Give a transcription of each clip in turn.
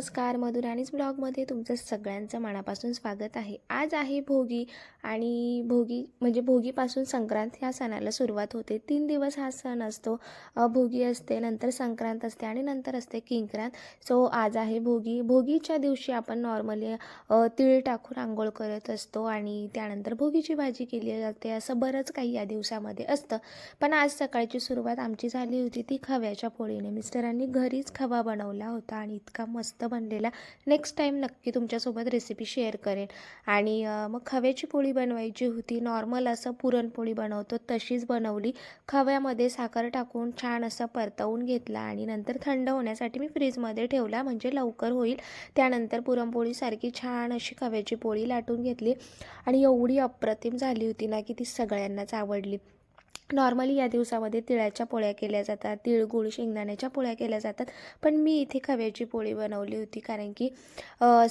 नमस्कार मधुराणीच ब्लॉगमध्ये तुमचं सगळ्यांचं मनापासून स्वागत आहे. आज आहे भोगी आणि भोगी म्हणजे भोगीपासून संक्रांत ह्या सणाला सुरुवात होते. तीन दिवस हा सण असतो. भोगी असते नंतर संक्रांत असते आणि नंतर असते किंक्रांत. सो आज आहे भोगी. भोगीच्या दिवशी आपण नॉर्मली तिळ टाकून आंघोळ करत असतो आणि त्यानंतर भोगीची भाजी केली जाते. असं बरंच काही या दिवसामध्ये असतं. पण आज सकाळची सुरुवात आमची झाली होती ती खव्याच्या पोळीने. मिस्टरांनी घरीच खवा बनवला होता आणि इतका मस्त बनलेला. नेक्स्ट टाईम नक्की तुमच्यासोबत रेसिपी शेअर करेन. आणि मग खव्याची पोळी बनवायची होती. नॉर्मल असं पुरणपोळी बनवतो तशीच बनवली. खव्यामध्ये साखर टाकून छान असं परतवून घेतला आणि नंतर थंड होण्यासाठी मी फ्रीजमध्ये ठेवला. म्हणजे लवकर होईल. त्यानंतर पुरणपोळीसारखी छान अशी खव्याची पोळी लाटून घेतली. आणि एवढी अप्रतिम झाली होती ना की ती सगळ्यांनाच आवडली. नॉर्मली या दिवसामध्ये तिळाच्या पोळ्या केल्या जातात. तिळगुळ शेंगदाण्याच्या पोळ्या केल्या जातात. पण मी इथे खव्याची पोळी बनवली होती कारण की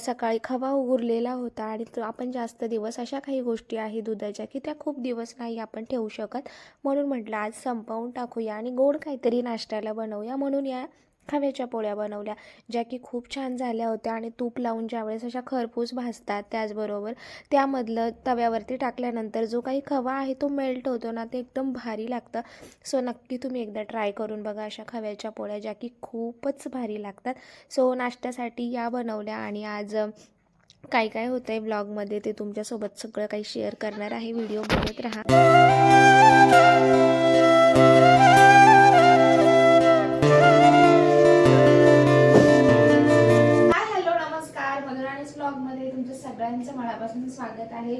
सकाळी खवा उरलेला होता आणि तो आपण जास्त दिवस अशा काही गोष्टी आहे दुधाच्या की त्या खूप दिवस नाही आपण ठेवू शकत. म्हणून म्हटलं आज संपवून टाकूया आणि गोड काहीतरी नाश्त्याला बनवूया. म्हणून या खव्याच्या पोळ्या बनवल्या ज्या की खूप छान झाल्या होत्या आणि तूप लावून ज्यावेळेस अशा खरपूस भाजतात त्याचबरोबर त्यामधलं तव्यावरती टाकल्यानंतर जो काही खवा आहे तो मेल्ट होतो ना ते एकदम भारी लागतं. सो नक्की तुम्ही एकदा ट्राय करून बघा अशा खव्याच्या पोळ्या ज्या की खूपच भारी लागतात. सो नाश्त्यासाठी या बनवल्या आणि आज काय काय होतं आहे ब्लॉगमध्ये ते तुमच्यासोबत सगळं काही शेअर करणार आहे. व्हिडिओ बघत राहा. ब्लॉगमध्ये तुमचं सगळ्यांचं मनापासून स्वागत आहे.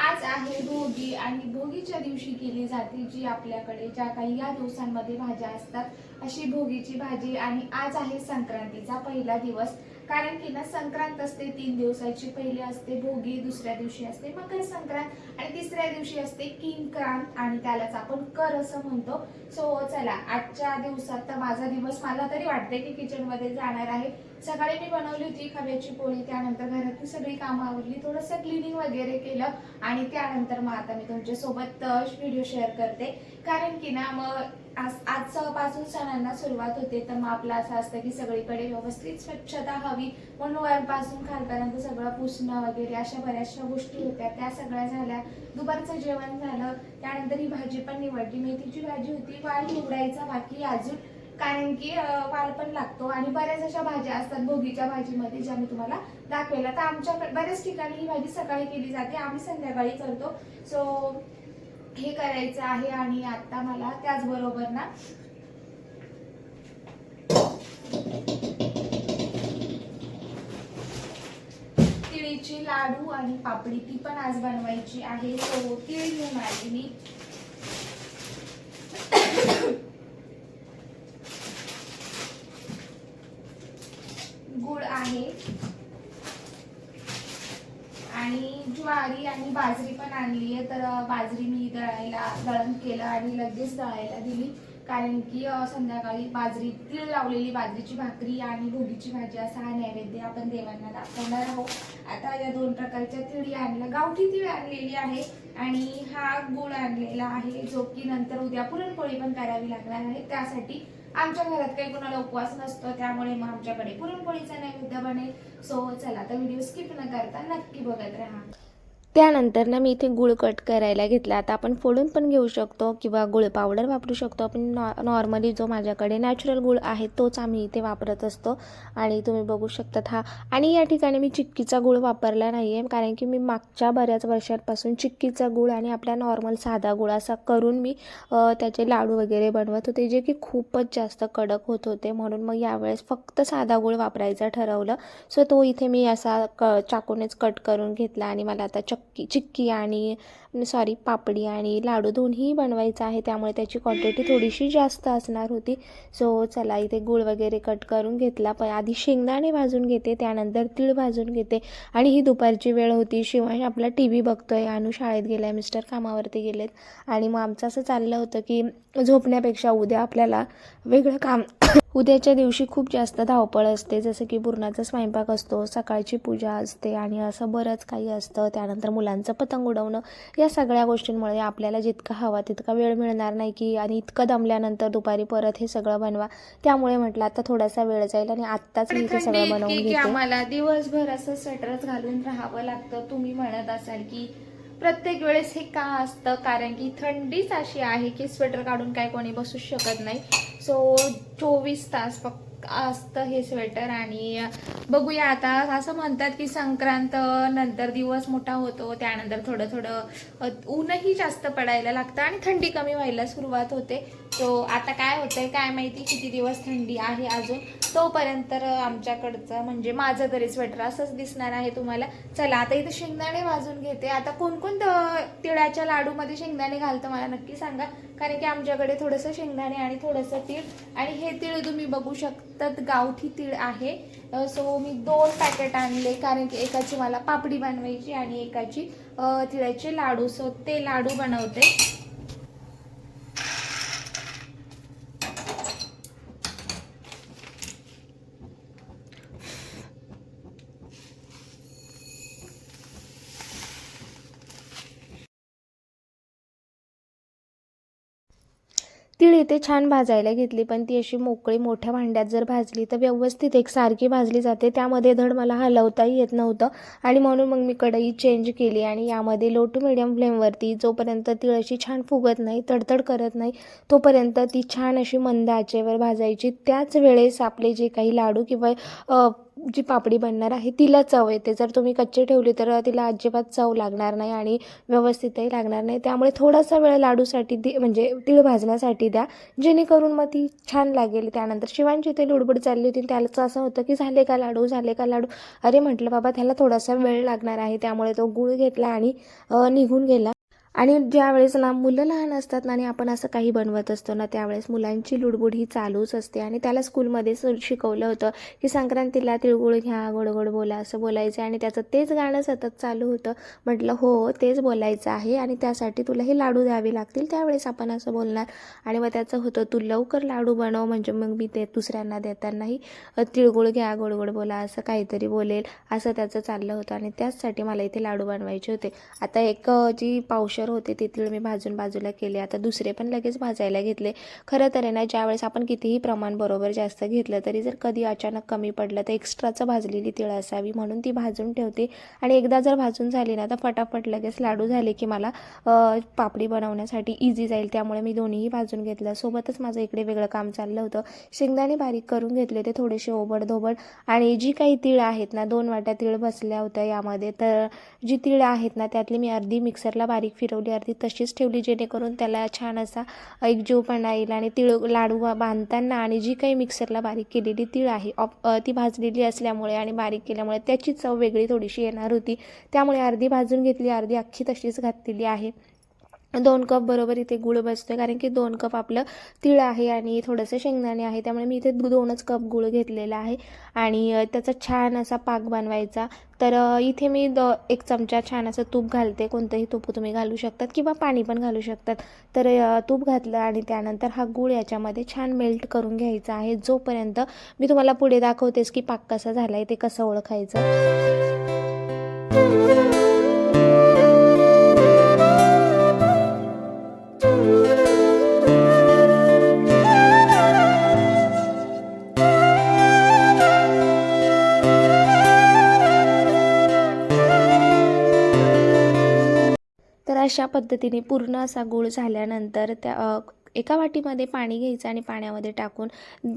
आज आहे भोगी आणि भोगीच्या दिवशी केली जाते जी आपल्याकडे ज्या काही या दिवसांमध्ये भाज्या असतात अशी भोगीची भाजी. आणि आज आहे संक्रांतीचा पहिला दिवस. कारण की ना संक्रांत असते तीन दिवसाची. पहिली असते भोगी दुसऱ्या दिवशी असते मकर संक्रांत. आणि तिसऱ्या दिवशी असते किंक्रांत आणि त्यालाच आपण कर असं म्हणतो. सो चला आजच्या दिवसात तर माझा दिवस मला तरी वाटते की किचनमध्ये जाणार आहे. सकाळी मी बनवली होती खव्याची पोळी. त्यानंतर घरातली सगळी कामं आवडली थोडंसं क्लिनिंग वगैरे केलं. आणि त्यानंतर मग आता मी तुमच्यासोबत व्हिडिओ शेअर करते. कारण की ना मग आज आजपासून सणांना सुरुवात होते तर मग आपलं असं असतं की सगळीकडे व्यवस्थित स्वच्छता हवी. म्हणून वरपासून खालपर्यंत सगळं पुसणं वगैरे अशा बऱ्याचशा गोष्टी होत्या. त्या सगळ्या झाल्या. दुपारचं जेवण झालं. त्यानंतर ही भाजी पण निवडली. मेथीची भाजी होती. वाल निवडायचा बाकी अजून. कारण की अं, वाल पण लागतो. आणि बऱ्याच अशा भाज्या असतात भोगीच्या भाजीमध्ये ज्या मी तुम्हाला दाखवेला. तर आमच्याकडे बऱ्याच ठिकाणी ही भाजी सकाळी केली जाते. आम्ही संध्याकाळी करतो. सो हे करायचं आहे आणि आता मला त्याचबरोबर ना तिळीची लाडू आणि पापडी ती पण आज बनवायची आहे. सो तिळ घेऊन आली मी. गुळ आहे. आणि ज्वारी आणि बाजरी आणली आहे तर बाजरी मी दळायला दळण केलं आणि लगेच दळायला दिली. कारण की संध्याकाळी बाजरी तीळ लावलेली बाजरीची भाकरी आणि भोगीची भाजी असा हा नैवेद्य आपण देवांना दाखवणार आहोत. आता या दोन प्रकारच्या तिळी आणल्या. गावठी तीळ आणलेली आहे? आणि हा गुळ आणलेला आहे जो की नंतर उद्या पुरणपोळी पण करावी लागणार आहे. त्यासाठी आमच्या घरात काही कोणाला उपवास नसतो त्यामुळे मग आमच्याकडे पुरणपोळीचा नैवेद्य बनेल. सो चला तर व्हिडिओ स्किप न करता नक्की बघत राहा. त्यानंतर ना मी इथे गुळ कट करायला घेतला. आता आपण फोडून पण घेऊ शकतो किंवा गुळ पावडर वापरू शकतो. आपण नॉ नॉर्मली जो माझ्याकडे नॅचरल गुळ आहे तोच आम्ही इथे वापरत असतो. आणि तुम्ही बघू शकतात हा. आणि या ठिकाणी मी चिक्कीचा गुळ वापरला नाही आहे कारण की मी मागच्या बऱ्याच वर्षांपासून चिक्कीचा गुळ आणि आपला नॉर्मल साधा गुळ असा करून मी त्याचे लाडू वगैरे बनवत होते जे की खूपच जास्त कडक होत होते. म्हणून मग यावेळेस फक्त साधा गुळ वापरायचा ठरवलं. सो तो इथे मी असा क चाकूनेच कट करून घेतला आणि मला आता चक्की चिक्की आणि सॉरी पापडी आणि लाडू दोन्ही बनवायचं आहे. त्यामुळे त्याची क्वांटिटी थोडीशी जास्त असणार होती. सो चला इथे गुळ वगैरे कट करून घेतला. पण आधी शेंगदाणे भाजून घेते त्यानंतर तीळ भाजून घेते. आणि ही दुपारची वेळ होती शिवाय आपला टी व्ही बघतोय. अनु शाळेत गेलाय मिस्टर कामावरती गेलेत. आणि मग आमचं असं चाललं होतं की झोपण्यापेक्षा उद्या आपल्याला वेगळं काम उद्याच्या दिवशी खूप जास्त धावपळ असते जसं की पुरणाचा स्वयंपाक असतो सकाळची पूजा असते आणि असं बरंच काही असतं. त्यानंतर मुलांचं पतंग उडवणं या सगळ्या गोष्टींमुळे आपल्याला जितका हवा तितका वेळ मिळणार नाही की आणि इतकं दमल्यानंतर दुपारी परत हे सगळं बनवा. त्यामुळे म्हटलं आता थोडासा वेळ जाईल आणि आत्ताच मी ते सगळं बनवून की घेते. आम्हाला दिवसभर असं स्वेटरच घालून राहावं लागतं. तुम्ही म्हणत असाल की प्रत्येक वेळेस हे का असतं? कारण की थंडीच अशी आहे की स्वेटर काढून काय कोणी बसू शकत नाही. सो चोवीस तास फक्त असतं हे स्वेटर आणि बघूया आता असं म्हणतात की संक्रांत नंतर दिवस मोठा होतो त्यानंतर थोडं थोडं ऊनही जास्त पडायला लागतं आणि थंडी कमी व्हायला सुरुवात होते. सो आता काय होतंय? काय माहिती? किती दिवस थंडी आहे अजून? तोपर्यंत आमच्याकडचं म्हणजे माझं तरी स्वेटर असंच दिसणार आहे तुम्हाला. चला आता इथे शेंगदाणे भाजून घेते. आता कोणकोण तिळाच्या लाडूमध्ये शेंगदाणे घालतं मला नक्की सांगा. कारण की आमच्याकडे थोडंसं शेंगदाणे आणि थोडंसं तीळ. आणि हे तीळ तुम्ही बघू शकतात गावठी तीळ आहे. सो मी दोन पॅकेट आणले. कारण की एकाची मला पापडी बनवायची आणि एकाची तिळाचे लाडू. सो ते लाडू बनवते. तीळ इथे छान भाजायला घेतली पण ती अशी मोकळी मोठ्या भांड्यात जर भाजली तर व्यवस्थित एक सारखी भाजली जाते. त्यामध्ये धड मला हलवताही येत नव्हतं आणि म्हणून मग मी कढई चेंज केली आणि यामध्ये लो टू मिडियम फ्लेमवरती जोपर्यंत तीळ अशी छान फुगत नाही तडतड करत नाही तोपर्यंत ती छान अशी मंद आचेवर भाजायची. त्याच वेळेस आपले जे काही लाडू किंवा जी पापडी बनणार आहे तिला चव येते. जर तुम्ही कच्चे ठेवली तर तिला अजिबात चव लागणार नाही आणि व्यवस्थितही लागणार नाही. त्यामुळे थोडासा वेळ लाडूसाठी दे म्हणजे तीळ भाजण्यासाठी द्या. जेणेकरून मग ती छान लागेल. त्यानंतर शिवांची ते लुडबुड चालली होती. त्याचं असं होतं की झाले का लाडू? झाले का लाडू? अरे म्हटलं बाबा त्याला थोडासा वेळ लागणार आहे. त्यामुळे तो गुळ घेतला आणि निघून गेला. आणि ज्यावेळेस ना मुलं लहान असतात ना आणि आपण असं काही बनवत असतो ना त्यावेळेस मुलांची लुडबुड ही चालूच असते. आणि त्याला स्कूलमध्ये स- शिकवलं होतं की संक्रांतीला तिळगुळ घ्या गोड गोड बोला असं बोलायचं आणि त्याचं तेच गाणं सतत चालू होतं. म्हटलं हो तेच बोलायचं आहे आणि त्यासाठी तुला हे लाडू द्यावे लागतील. त्यावेळेस आपण असं बोलणार. आणि मग त्याचं होतं तू लवकर लाडू बनव म्हणजे मग मी ते दुसऱ्यांना देतानाही तिळगुळ घ्या गोड गोड बोला असं काहीतरी बोलेल असं त्याचं चाललं होतं. आणि त्याचसाठी मला इथे लाडू बनवायचे होते. आता एक जी पावश पावशर होते ती मी भाजून बाजूला केले. आता दुसरे पण लगेच भाजायला घेतले. खरं तर आहे ना ज्यावेळेस आपण कितीही प्रमाण बरोबर जास्त घेतलं तरी जर कधी अचानक कमी पडलं तर एक्स्ट्राचं भाजलेली तिळ असावी म्हणून ती भाजून ठेवते. आणि एकदा जर भाजून झाली ना तर फटाफट लगेच लाडू झाले की मला पापडी बनवण्यासाठी इझी जाईल. त्यामुळे मी दोन्हीही भाजून घेतलं. सोबतच माझं इकडे वेगळं काम चाललं होतं. शेंगदाणे बारीक करून घेतले ते थोडेसे ओबड-धोबड. आणि जी काही तीळ आहेत ना दोन वाट्या तीळ बसल्या होत्या यामध्ये. तर जी तीळ आहेत ना त्यातली मी अर्धी मिक्सरला बारीक फिर फिरवली अर्धी तशीच ठेवली जेणेकरून त्याला छान असा एक जीवपणा येईल आणि तिळ लाडू बांधताना आणि जी काही मिक्सरला बारीक केलेली तीळ आहे ऑप ती भाजलेली असल्यामुळे आणि बारीक केल्यामुळे त्याची चव वेगळी थोडीशी येणार होती. त्यामुळे अर्धी भाजून घेतली अर्धी अख्खी तशीच घातलेली आहे. दोन कप बरोबर इथे गुळ बसतोय कारण की दोन कप आपलं तीळ आहे आणि थोडंसं शेंगदाणे आहे त्यामुळे मी इथे दोनच कप गुळ घेतलेला आहे. आणि त्याचा छान असा पाक बनवायचा. तर इथे मी द एक चमचा छान असं तूप घालते. कोणतंही तूप तुम्ही घालू शकतात किंवा पाणी पण घालू शकतात. तर तूप घातलं आणि त्यानंतर हा गूळ याच्यामध्ये छान मेल्ट करून घ्यायचा आहे. जोपर्यंत मी तुम्हाला पुढे दाखवतेस की पाक कसा झाला आहे ते कसं ओळखायचं. अशा पद्धतीने पूर्ण असा गूळ झाल्यानंतर त्या एका वाटीमध्ये पाणी घ्यायचं आणि पाण्यामध्ये टाकून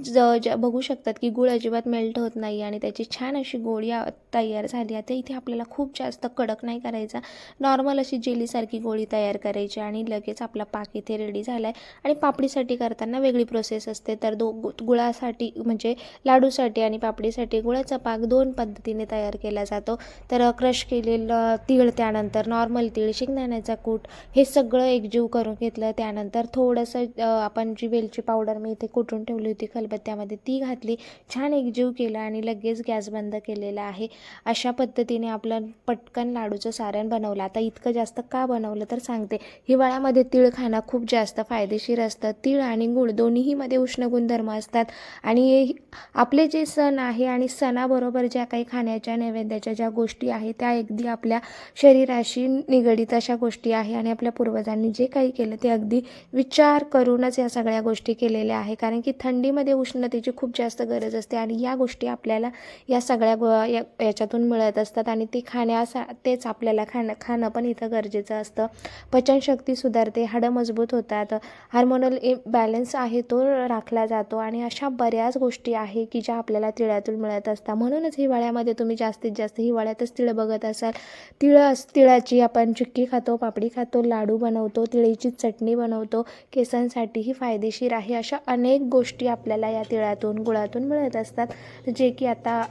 ज ज बघू शकतात की गूळ अजिबात मेल्ट होत नाही आणि त्याची छान अशी गोळी तयार झाली आता इथे आपल्याला खूप जास्त कडक नाही करायचा. नॉर्मल अशी जेलीसारखी गोळी तयार करायची आणि लगेच आपला पाक इथे रेडी झाला आहे आणि पापडीसाठी करताना वेगळी प्रोसेस असते. तर दो गु- गुळासाठी म्हणजे लाडूसाठी आणि पापडीसाठी गुळाचा पाक दोन पद्धतीने तयार केला जातो. तर क्रश केलेलं तीळ त्यानंतर नॉर्मल तीळ शेंगदाण्याचा कूट हे सगळं एकजीव करून घेतलं. त्यानंतर थोडंसं आपण जी वेलची पावडर मी इथे कुटून ठेवली होती खलबत्त्यामध्ये ती घातली. छान एकजीव केला आणि लगेच गॅस बंद केलेला आहे. अशा पद्धतीने आपलं पटकन लाडूचं सारण बनवलं. आता इतकं जास्त का बनवलं तर सांगते. हिवाळ्यामध्ये तीळ खाणं खूप जास्त फायदेशीर असतं. तीळ आणि गुळ दोन्हीमध्ये उष्ण गुणधर्म असतात. आणि आपले जे सण आहे आणि सणाबरोबर ज्या काही खाण्याच्या नैवेद्याच्या ज्या गोष्टी आहेत त्या अगदी आपल्या शरीराशी निगडीत अशा गोष्टी आहे आणि आपल्या पूर्वजांनी जे काही केलं ते अगदी विचार करूनच या सगळ्या गोष्टी केलेल्या आहे. कारण की थंडीमध्ये उष्णतेची खूप जास्त गरज असते आणि या गोष्टी आपल्याला या सगळ्या गो या याच्यातून मिळत असतात आणि ते खाण्यासा तेच आपल्याला खाणं खाणं पण इथं गरजेचं असतं. पचनशक्ती सुधारते हाडं मजबूत होतात हार्मोनल ए बॅलन्स आहे तो राखला जातो आणि अशा बऱ्याच गोष्टी आहे की ज्या आपल्याला तिळातून मिळत असतात. म्हणूनच हिवाळ्यामध्ये तुम्ही जास्तीत जास्त हिवाळ्यातच तिळ बघत असाल. तिळ तिळाची आपण चिक्की खातो पापडी खातो लाडू बनवतो तिळीची चटणी बनवतो मुलांसाठीही फायदेशीर आहे अशा अनेक गोष्टी आपल्याला या तिळातून गुळातून मिळत असतात जे की आता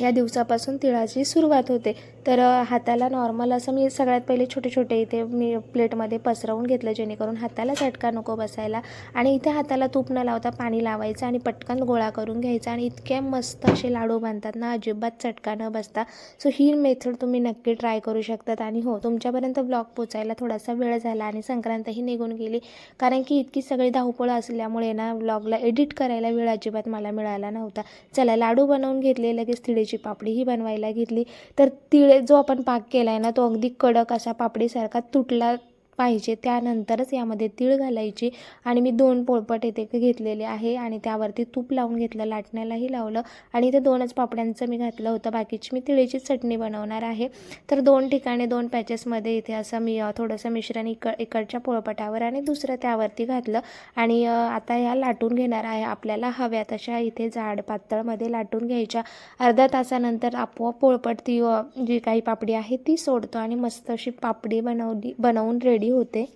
या दिवसापासून तिळाची सुरुवात होते. तर हाताला नॉर्मल असं मी सगळ्यात पहिले छोटे छोटे इथे मी प्लेटमध्ये पसरवून घेतलं जेणेकरून हाताला चटका नको बसायला आणि इथे हाताला तूप न लावता पाणी लावायचं आणि पटकन गोळा करून घ्यायचा आणि इतके मस्त असे लाडू बांधतात ना अजिबात चटका न बसता. सो ही मेथड तुम्ही नक्की ट्राय करू शकतात आणि हो तुमच्यापर्यंत ब्लॉग पोचायला थोडासा वेळ झाला आणि संक्रांतही निघून गेली. कारण की इतकी सगळी धावपळ असल्यामुळे ना ब्लॉगला एडिट करायला वेळ अजिबात मला मिळाला नव्हता. चला लाडू बनवून घेतले लगेच तिळेची पापडीही बनवायला घेतली. तर तिळे जो आपण पाक केला आहे ना तो अगदी कडक असा पापडीसारखा तुटला पाहिजे त्यानंतरच यामध्ये तीळ घालायची. आणि मी दोन पोळपट येथे घेतलेले आहे आणि त्यावरती तूप लावून घेतलं लाटण्यालाही लावलं. आणि इथे दोनच पापड्यांचं मी घातलं होतं. बाकीची मी तिळीची चटणी बनवणार आहे. तर दोन ठिकाणी दोन पॅचेसमध्ये इथे असं मी थोडंसं मिश्रण इक इकडच्या पोळपटावर आणि दुसरं त्यावरती घातलं. आणि आता ह्या लाटून घेणार आहे. आपल्याला हव्या तशा इथे जाड पातळमध्ये लाटून घ्यायच्या. अर्ध्या तासानंतर आपोआप पोळपट ती जी काही पापडी आहे ती सोडतो आणि मस्त अशी पापडी बनवली बनवून रेडी होते.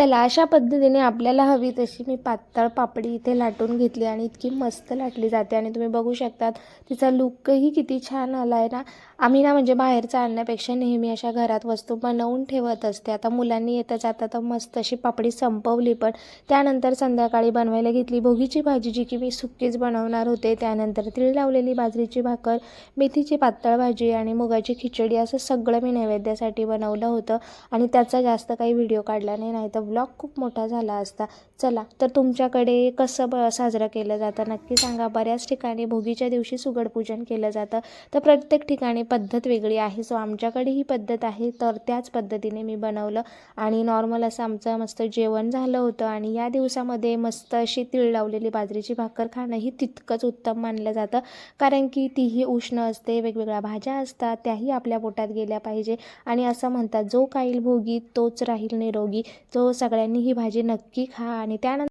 चला अशा पद्धतीने आपल्याला हवी तशी मी पातळ पापडी इथे लाटून घेतली आणि इतकी मस्त लाटली जाते. आणि तुम्ही बघू शकतात तिचा लुकही किती छान आला आहे ना. आम्ही ना म्हणजे बाहेरचं आणण्यापेक्षा नेहमी अशा घरात वस्तू बनवून ठेवत असते. आता मुलांनी येता जाता तर मस्त अशी पापडी संपवली पण त्यानंतर संध्याकाळी बनवायला घेतली भोगीची भाजी जी की मी सुक्कीच बनवणार होते. त्यानंतर तीळ लावलेली बाजरीची भाकर मेथीची पातळ भाजी आणि मुगाची खिचडी असं सगळं मी नैवेद्यासाठी बनवलं होतं. आणि त्याचा जास्त काही व्हिडिओ काढला नाही नाही तर ब्लॉग खूप मोठा झाला असता. चला तर तुमच्याकडे कसं ब साजरं केलं जातं नक्की सांगा. बऱ्याच ठिकाणी भोगीच्या दिवशी सुगडपूजन केलं जातं. तर प्रत्येक ठिकाणी पद्धत वेगळी आहे. सो आमच्याकडे ही पद्धत आहे. तर त्याच पद्धतीने मी बनवलं. आणि नॉर्मल असं आमचं मस्त जेवण झालं होतं. आणि या दिवसामध्ये मस्त अशी तीळ लावलेली बाजरीची भाकर खाणं ही तितकंच उत्तम मानलं जातं. कारण की तीही उष्ण असते वेगवेगळ्या भाज्या असतात त्याही आपल्या पोटात गेल्या पाहिजे. आणि असं म्हणतात जो काही भोगी तोच राहील निरोगी. तो सगळ्यांनी ही भाजी नक्की खा. आणि त्यानंतर